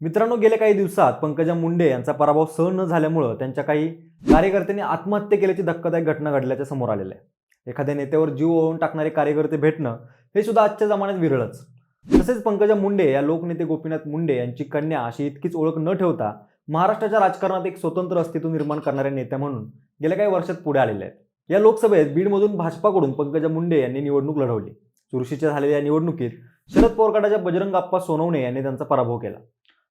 मित्रांनो गेल्या काही दिवसात पंकजा मुंडे यांचा पराभव सहन न झाल्यामुळं त्यांच्या काही कार्यकर्त्यांनी आत्महत्या केल्याची धक्कादायक घटना घडल्याच्या समोर आलेल्या आहे एखाद्या नेत्यावर जीव ओळून टाकणारे कार्यकर्ते भेटणं हे सुद्धा आजच्या जमान्यात विरळच. तसेच पंकजा मुंडे या लोकनेते गोपीनाथ मुंडे यांची कन्या अशी इतकीच ओळख न ठेवता महाराष्ट्राच्या राजकारणात एक स्वतंत्र अस्तित्व निर्माण करणाऱ्या नेत्या म्हणून गेल्या काही वर्षात पुढे आलेले आहेत. या लोकसभेत बीडमधून भाजपाकडून पंकजा मुंडे यांनी निवडणूक लढवली. चुरशीच्या झालेल्या या निवडणुकीत शरद पवार गटाच्या बजरंग आप्पा सोनवणे यांनी त्यांचा पराभव केला.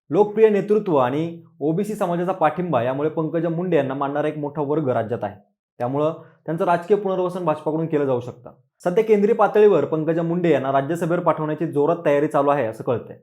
लोकप्रिय नेतृत्व आणि ओबीसी समाजाचा पाठिंबा यामुळे पंकजा मुंडे यांना मानणारा एक मोठा वर्ग राज्यात आहे. त्यामुळं त्यांचं राजकीय पुनर्वसन भाजपाकडून केलं जाऊ शकतं. सध्या केंद्रीय पातळीवर पंकजा मुंडे यांना राज्यसभेवर पाठवण्याची जोरात तयारी चालू आहे असं कळतंय.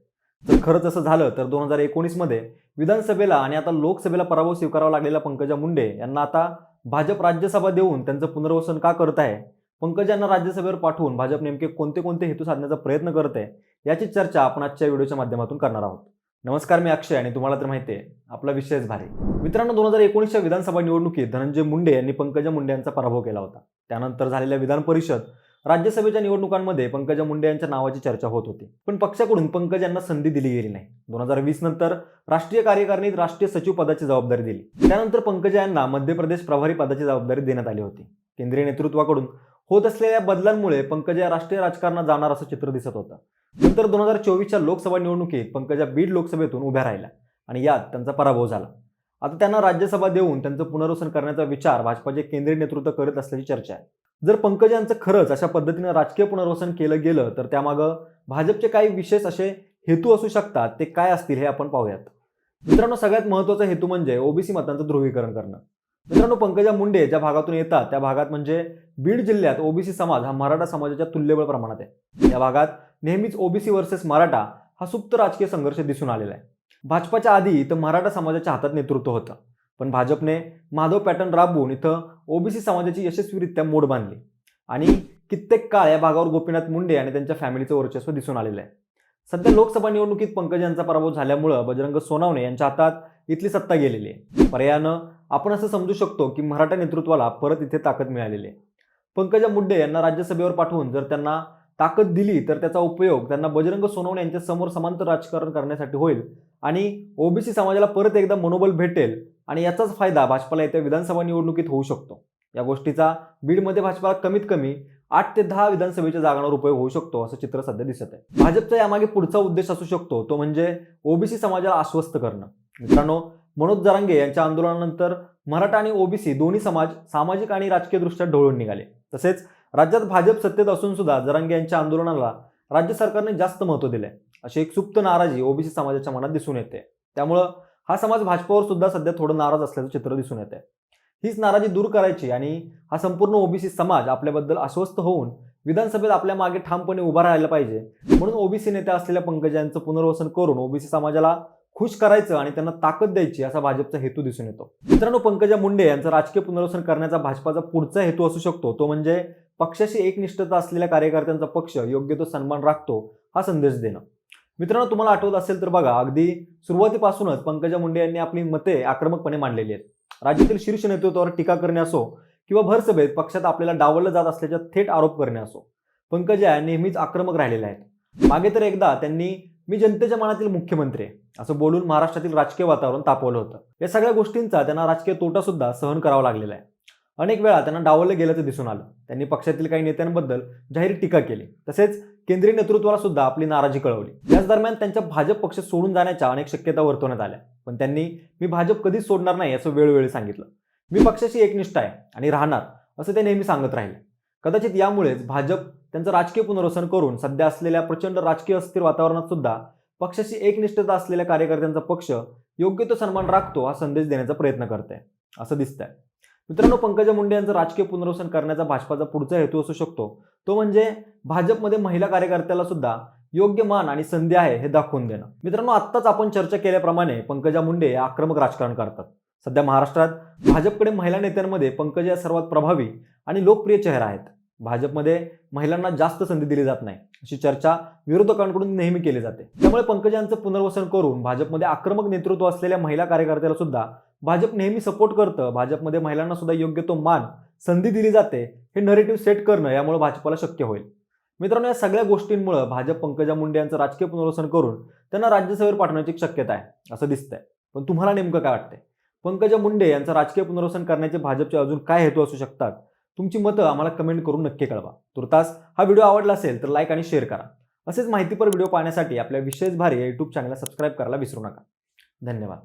जर खरंच असं झालं तर दोन हजार एकोणीसमध्ये विधानसभेला आणि आता लोकसभेला पराभव स्वीकारावा लागलेला पंकजा मुंडे यांना आता भाजप राज्यसभा देऊन त्यांचं पुनर्वसन का करत आहे? पंकजांना राज्यसभेवर पाठवून भाजप नेमके कोणते कोणते हेतू साधण्याचा प्रयत्न करत आहे याची चर्चा आपण आजच्या व्हिडिओच्या माध्यमातून करणार आहोत. नमस्कार मी अक्षय आणि तुम्हाला तर माहिती आहे आपला विषयच भारी. मित्रांनो दोन हजार एकोणीसच्या विधानसभा निवडणुकीत धनंजय मुंडे यांनी पंकजा मुंडे यांचा पराभव केला होता. त्यानंतर झालेल्या विधान परिषद राज्यसभेच्या निवडणुकांमध्ये पंकजा मुंडे यांच्या नावाची चर्चा होत होती. पण पक्षाकडून पंकज यांना संधी दिली गेली नाही. दोन हजार वीस नंतर राष्ट्रीय कार्यकारिणीत राष्ट्रीय सचिव पदाची जबाबदारी दिली. त्यानंतर पंकजा यांना मध्य प्रदेश प्रभारी पदाची जबाबदारी देण्यात आली होती. केंद्रीय नेतृत्वाकडून होत असलेल्या बदलांमुळे पंकजा राष्ट्रीय राजकारणात जाणार असं चित्र दिसत होतं. नंतर दोन हजार चोवीसच्या लोकसभा निवडणुकीत पंकजा बीड लोकसभेतून उभ्या राहिल्या आणि यात त्यांचा पराभव झाला. आता त्यांना राज्यसभा देऊन त्यांचं पुनर्वसन करण्याचा विचार भाजपाचे केंद्रीय नेतृत्व करत असल्याची चर्चा आहे. जर पंकज यांचं खरंच अशा पद्धतीनं राजकीय पुनर्वसन केलं गेलं तर त्यामागं भाजपचे काही विशेष असे हेतू असू शकतात ते काय असतील हे आपण पाहूयात. मित्रांनो सगळ्यात महत्त्वाचा हेतू म्हणजे ओबीसी मतांचं ध्रुवीकरण करणं. मित्रांनो पंकजा मुंडे ज्या भागातून येतात त्या भागात म्हणजे बीड जिल्ह्यात ओबीसी समाज हा मराठा समाजाच्या तुल्यबळ प्रमाणात आहे. या भागात नेहमीच ओबीसी वर्सेस मराठा हा सुप्त राजकीय संघर्ष दिसून आलेला आहे. भाजपाच्या आधी इथं मराठा समाजाच्या हातात नेतृत्व होतं. पण भाजपने माधव पॅटर्न राबवून इथं ओबीसी समाजाची यशस्वीरित्या मोड बांधली. आणि कित्येक काळ या भागावर गोपीनाथ मुंडे आणि त्यांच्या फॅमिलीचं वर्चस्व दिसून आलेलं आहे. सध्या लोकसभा निवडणुकीत पंकज यांचा पराभव झाल्यामुळं बजरंग सोनावणे यांच्या हातात इथली सत्ता गेलेली आहे. पर्यायानं आपण असं समजू शकतो की मराठा नेतृत्वाला परत इथे ताकद मिळालेली आहे. पंकजा मुंडे यांना राज्यसभेवर पाठवून जर त्यांना ताकद दिली तर त्याचा उपयोग त्यांना बजरंग सोनवणे यांच्या समोर समांतर राजकारण करण्यासाठी होईल आणि ओबीसी समाजाला परत एकदा मनोबल भेटेल आणि याचाच फायदा भाजपाला येत्या विधानसभा निवडणुकीत होऊ शकतो. या गोष्टीचा बीडमध्ये भाजपाला कमीत कमी आठ ते दहा विधानसभेच्या जागांवर उपयोग होऊ शकतो असं चित्र सध्या दिसत आहे. भाजपचा यामागे पुढचा उद्देश असू शकतो तो म्हणजे ओबीसी समाजाला आश्वस्त करणं. मित्रांनो मनोज जरांगे यांच्या आंदोलनानंतर मराठा आणि ओबीसी दोन्ही समाज सामाजिक आणि राजकीयदृष्ट्या ढवळून निघाले. तसेच राज्यात भाजप सत्तेत असून सुद्धा जरांगे यांच्या आंदोलनाला राज्य सरकारने जास्त महत्त्व दिले अशी एक सुप्त नाराजी ओबीसी समाजाच्या मनात दिसून येते. त्यामुळं हा समाज भाजपावर सुद्धा सध्या थोडं नाराज असल्याचं चित्र दिसून येते हीच नाराजी दूर करायची आणि हा संपूर्ण ओबीसी समाज आपल्याबद्दल अस्वस्थ होऊन विधानसभेत आपल्या मागे ठामपणे उभा राहायला पाहिजे म्हणून ओबीसी नेत्या असलेल्या पंकजांचं पुनर्वसन करून ओबीसी समाजाला खुश करायचं आणि त्यांना ताकद द्यायची असा भाजपचा हेतू दिसून येतो. मित्रांनो पंकजा मुंडे यांचं राजकीय पुनर्वसन करण्याचा भाजपाचा पुढचा हेतू असू शकतो. तो म्हणजे पक्षाशी एकनिष्ठता असलेल्या कार्यकर्त्यांचा पक्ष योग्य तो सन्मान राखतो हा संदेश देणं. मित्रांनो तुम्हाला आठवत असेल तर बघा अगदी सुरुवातीपासूनच पंकजा मुंडे यांनी आपली मते आक्रमकपणे मांडलेली आहेत. राज्यातील शीर्ष नेतृत्वावर टीका करणे असो किंवा भरसभेत पक्षात आपल्याला डावललं जात असल्याचा थेट आरोप करणे असो पंकजा नेहमीच आक्रमक राहिलेल्या आहेत. मागे तर एकदा त्यांनी मी जनतेच्या मनातील मुख्यमंत्री आहे. असं बोलून महाराष्ट्रातील राजकीय वातावरण तापवलं होतं. या सगळ्या गोष्टींचा त्यांना राजकीय तोटा सुद्धा सहन करावा लागलेला आहे. अनेक वेळा त्यांना डावलं गेल्याचं दिसून आलं. त्यांनी पक्षातील काही नेत्यांबद्दल जाहीर टीका केली. तसेच केंद्रीय नेतृत्वाला सुद्धा आपली नाराजी कळवली. याच दरम्यान त्यांच्या भाजप पक्ष सोडून जाण्याच्या अनेक शक्यता वर्तवण्यात आल्या. पण त्यांनी मी भाजप कधीच सोडणार नाही असं वेळोवेळी सांगितलं. मी पक्षाशी एकनिष्ठ आहे आणि राहणार असं ते नेहमी सांगत राहिले. कदाचित यामुळेच भाजप त्यांचं राजकीय पुनर्वसन करून सध्या असलेल्या प्रचंड राजकीय अस्थिर वातावरणात सुद्धा पक्षाशी एकनिष्ठता असलेल्या कार्यकर्त्यांचा पक्ष योग्य तो सन्मान राखतो हा संदेश देण्याचा प्रयत्न करते असं दिसतंय. मित्रांनो पंकजा मुंडे यांचं राजकीय पुनर्वसन करण्याचा भाजपाचा पुढचा हेतू असू शकतो. तो म्हणजे भाजपमध्ये महिला कार्यकर्त्याला सुद्धा योग्य मान आणि संधी आहे हे दाखवून देणं. मित्रांनो आत्ताच आपण चर्चा केल्याप्रमाणे पंकजा मुंडे आक्रमक राजकारण करतात. सध्या महाराष्ट्रात भाजपकडे महिला नेत्यांमध्ये पंकजा सर्वात प्रभावी आणि लोकप्रिय चेहरा आहेत. भाजपमध्ये महिलांना जास्त संधी दिली जात नाही अशी चर्चा विरोधकांकडून नेहमी केली जाते. त्यामुळे पंकजांचं पुनर्वसन करून भाजपमध्ये आक्रमक नेतृत्व असलेल्या महिला कार्यकर्त्याला सुद्धा भाजप नेहमी सपोर्ट करतं. भाजपमध्ये महिलांना सुद्धा योग्य तो मान संधी दिली जाते हे नरेटिव्ह सेट करणं यामुळे भाजपला शक्य होईल. मित्रांनो या सगळ्या गोष्टींमुळे भाजप पंकजा मुंडे यांचं राजकीय पुनर्वसन करून त्यांना राज्यसभेवर पाठवण्याची एक शक्यता आहे असं दिसतंय. पण तुम्हाला नेमकं काय वाटतंय? पंकजा मुंडे यांचं राजकीय पुनर्वसन करण्याचे भाजपचे अजून काय हेतू असू शकतात? तुमची मतं आम्हाला कमेंट करून नक्की कळवा. तुर्तास हा व्हिडिओ आवडला असेल तर लाईक आणि शेअर करा. असेच माहितीपर व्हिडिओ पाहण्यासाठी आपल्या विशेष भारी या यूट्यूब चॅनलला सबस्क्राईब करायला विसरू नका. धन्यवाद.